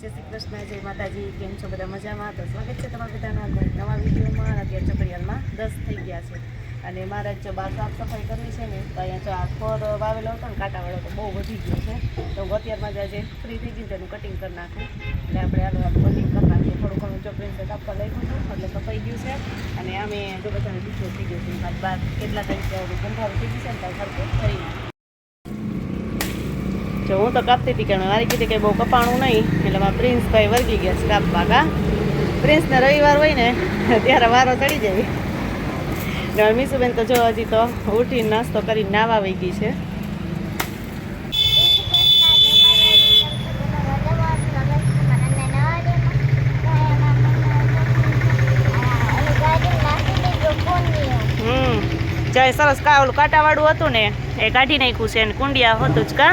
જય શ્રી કૃષ્ણ, જય માતાજી, કેમ છો બધા મજામાં? તો સ્વાગત છે તમારા બધાના નવા વિડીયોમાં. અત્યારે ચોપડિયાલમાં દસ થઈ ગયા છે અને મારે જો બાર સાફ સફાઈ કરવી છે ને, તો અહીંયા જો આ ફોર વાવેલો હતો ને, કાંટાવાળો તો બહુ વધી ગયો છે. તો અત્યારમાં જ આજે ફ્રી થઈ ગઈ તેનું કટિંગ કરી નાખું. એટલે આપણે આનું કટિંગ કરી નાખીએ. થોડું ઘણું જો પ્રિન્સે કાપવા લખ્યું હતું, એટલે કપાઈ ગયું છે. અને આમે જો બધાને બીજું થઈ ગયો છે બાદ બાર કેટલા તરીકે ગંધારું થઈ ગયું છે ને ત્યાં સરખું કરી નાખું જો હું તો કાપતી હતી કે મારી કીધી કે બહુ કપાણું નહીં, એટલે મારા પ્રિન્સભાઈ વર્ગી ગયા છે કાપવા કા પ્રિન્સને રવિવાર હોય ને, ત્યારે વારો ચડી જાય. મીસુબેન તો જો હજી તો ઉઠીને નાસ્તો કરીને નાવા વહી ગઈ છે. ચાય સરસ કા ઓલું કાંટાવાળું હતું ને, એ કાઢી નાખ્યું છે અને કુંડિયા હતું જ કા.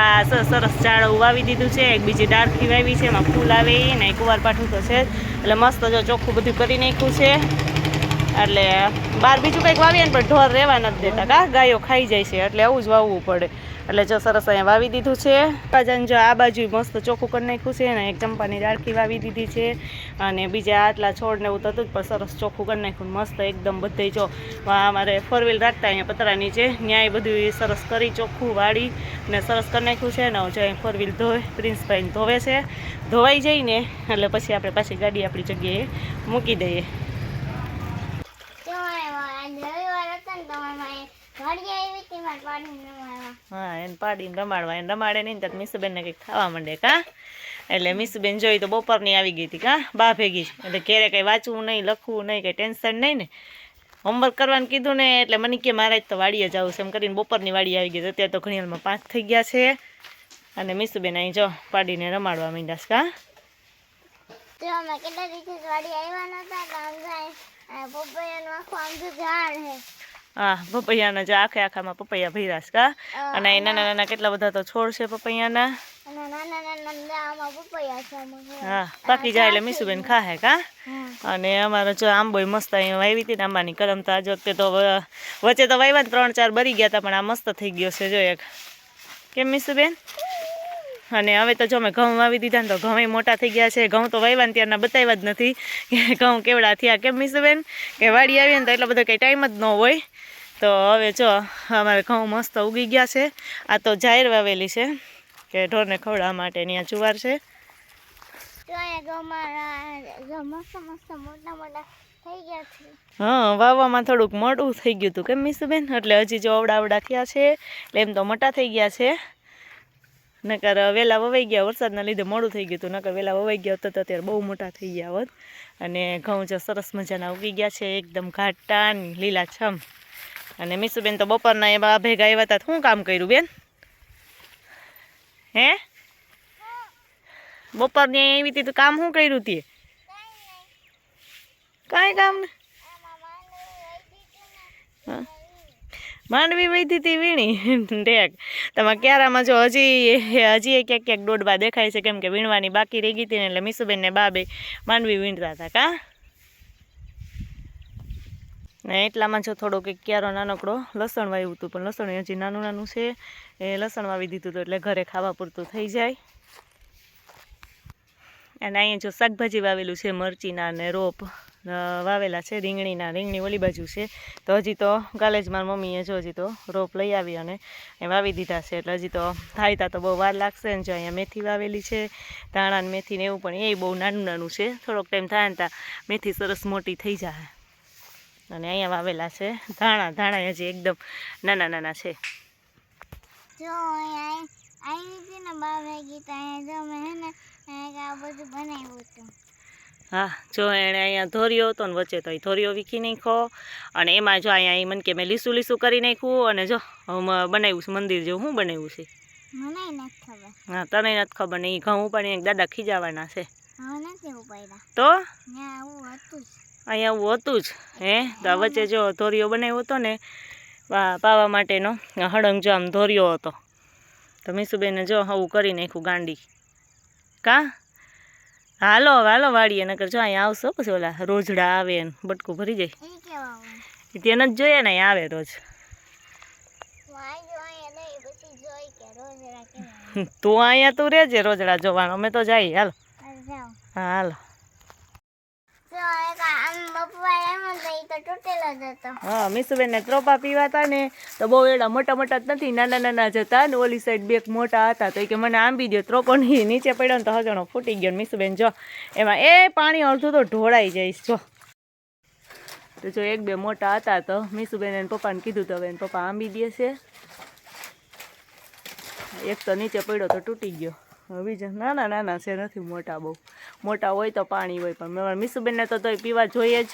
આ સરસ ઝાડ વાવી દીધું છે, એક બીજી ડાળખી વાવી છે, એમાં ફૂલ આવે ને કુવાર પાઠું તો છે એટલે મસ્ત જો ચોખ્ખું બધું કરી નાખ્યું છે. એટલે બહાર બીજું કંઈક વાવીએ ને પણ ઢોર રહેવા નથી દેતા. કા ગાયો ખાઈ જાય છે, એટલે આવું જ વાવવું પડે. એટલે જો સરસ અહીંયા વાવી દીધું છે. બાજાને જો આ બાજુ મસ્ત ચોખ્ખું કરી નાખ્યું છે ને, એક ચંપાની ડાળખી વાવી દીધી છે. અને બીજા આટલા છોડ ને એવું થતું જ પણ સરસ ચોખ્ખું કરી નાખ્યું મસ્ત એકદમ બધે જો. અમારે ફોર વ્હીલ રાખતા અહીંયા પતરા નીચે. ન્યાય બધું સરસ કરી ચોખ્ખું વાળી ને સરસ કરી નાખ્યું છે ને જો ફોર વ્હીલ ધોવે, પ્રિન્સભાઈને ધોવે છે. ધોવાઈ જઈને એટલે પછી આપણે પાછી ગાડી આપણી જગ્યાએ મૂકી દઈએ. હા એને પાડીને રમાડવા. એને રમાડે નહીં તો મીસુબેનને કંઈક ખાવા માંડે કા? એટલે મીસુબેન જોઈ તો બપોરની આવી ગઈ હતી કા? બા ભેગી એટલે ક્યારે કંઈ વાંચવું નહીં લખવું નહીં કંઈ ટેન્શન નહીં ને. હોમવર્ક કરવાનું કીધું ને એટલે મને કે મારે જ તો વાડીએ જવું છે. એમ કરીને બપોરની વાડી આવી ગઈ તો અત્યારે તો ઘણીયાળમાં પાંચ થઈ ગયા છે. અને મીસુબેન અહીં જો પાડીને રમાડવા માંડ્યા છે કા? હા પપૈયાના જે આખે આખામાં પપૈયા ભર્યા છે કા? અને એ નાના નાના કેટલા બધા તો છોડ છે પપૈયાના? હા પાકી જાય એટલે મીસુબેન ખાહે કા? અને અમારે જો આંબોય મસ્ત અહીંયા વાવી હતી ને આંબાની કલમ તો આજ વખતે તો વચ્ચે તો વાવ્યા ત્રણ ચાર બરી ગયા હતા પણ આ મસ્ત થઈ ગયો છે જો એક. કેમ મીસુબેન? અને હવે તો જો મેં ઘઉં વાવી દીધા ને તો ઘઉં મોટા થઈ ગયા છે. ઘઉં તો વાવ્યા ને ત્યારના બતાવ્યા જ નથી કે ઘઉં કેવડા થયા કેમ મિસબેન કે વાડી આવીએ ને તો એટલો બધો કંઈ ટાઈમ જ ન હોય. તો હવે જો અમારે ઘઉં મસ્ત ઉગી ગયા છે. આ તો જાહેર વાવેલી છે કે ઢોરને ખવડાવવા માટે ત્યાં જુવાર છે. હા વાવવામાં થોડુંક મોડું થઈ ગયું હતું કેમ મિસબેન એટલે હજી જો અવડા અવડા થયા છે. એટલે એમ તો મોટા થઈ ગયા છે. નકર વહેલા વવાઈ ગયા વરસાદના લીધે મોડું થઈ ગયું હતું. નકર વહેલા વવાઈ ગયા હોત તો અત્યારે બહુ મોટા થઈ ગયા હોત. અને ઘઉં જો સરસ મજાના ઉગી ગયા છે એકદમ ઘાટા ને લીલા છમ અને મીસુબેન તો બપોરના એ બા ભેગા આવ્યા હતા શું કામ કર્યું બેન? હે? બપોરની એવી આવી હતી તો કામ શું કર્યું તે? કાંઈ કામ નહીં. હા. માંડવી વૈધી હતી વીણી. ઢેક તમારે ક્યારામાં જો હજી હજી ક્યાંક ક્યાંક દોડવા દેખાય છે, કેમ કે વીણવાની બાકી રહી ગઈ હતી ને એટલે મીસુબેન ને બાબે માંડવી વીણતા હતા કા? ને એટલામાં જો થોડોક એક ક્યારો નાનકડો લસણ વાવ્યું હતું, પણ લસણ હજી નાનું નાનું છે, એ લસણ વાવી દીધું હતું એટલે ઘરે ખાવા પૂરતું થઈ જાય. અને અહીંયા જો શાકભાજી વાવેલું છે, મરચીના ને રોપ. વાવેલા છે રીંગણીના. રીંગણી ઓલી બાજુ છે. તો હજી તો કાલે જ મારી મમ્મીએ જો હજી તો રોપ લઈ આવી અને વાવી દીધા છે. એટલે હજી તો થાય તા તો બહુ વાર લાગશે ને જો અહીંયા મેથી વાવેલી છે ધાણા ને મેથી ને એવું પણ એ બહુ નાનું નાનું છે. થોડોક ટાઈમ થાય ને તા મેથી સરસ મોટી થઈ જાય. અને અહીંયા વાવેલા છે ધાણા. ધાણા હજી એકદમ નાના નાના છે. આવી હતી ને બાર વાગી તો જો મેં ને આ બધું બનાવ્યું હતું. હા જો એણે અહીંયા ધોર્યો હતો ને વચ્ચે તો એ ધોરિયો વીખી નાખ્યો અને એમાં જો અહીંયા ઈ મને કે મેં લીસું લીસું કરી નાખ્યું અને જો બનાવ્યું છે મંદિર જેવું શું બનાવ્યું છે? હા તને નથી ખબર નહીં ઘઉં પણ એક દાદા ખીજાવાના છે. તો? અહીંયા આવું હતું જ હે? તો વચ્ચે જો ધોરિયો બનાવ્યો હતો ને પાવા માટેનો હળંગ જો આમ ધોરિયો હતો. તો મીસુબેને જો આવું કરી નાખ્યું ગાંડી. કા? હાલો હવે હાલો વાળીએ નકર જો અહીંયા આવશો પછી ઓલા રોજડા આવે ને બટકું ભરી જાય. ત્યાં નથી જોઈએ ને અહીંયા આવે રોજ. જો રોજ તું અહીંયા તું રહેજે રોજડા જોવાનું અમે તો જઈએ હાલ. હા હાલો જો એક આમ બપોરે એમ ને હા ત્રોપા પીવાતા ને તો બહુ એડા મોટા મોટા નથી, નાના નાના જ હતા ને ઓલી સાઈડ બે મોટા હતા. તો એ કે મને આંબી દો ત્રોપો નીચે પડ્યો ને તો હજણો ફૂટી ગયો મીસુબેન, જો. એમાં એ પાણી અડધું તો ઢોળાઈ જઈશ, જો. તો જો એક બે મોટા હતા તો મીસુબેન એને પપ્પાને કીધું તો હવે એને પપ્પા આંબી દે છે. એક તો નીચે પડ્યો તો તૂટી ગયો. હવે જ નાના નાના છે, નથી મોટા બહુ. મોટા હોય તો પાણી હોય, પણ મીસુબેનને તો તોય પીવા જોઈએ જ.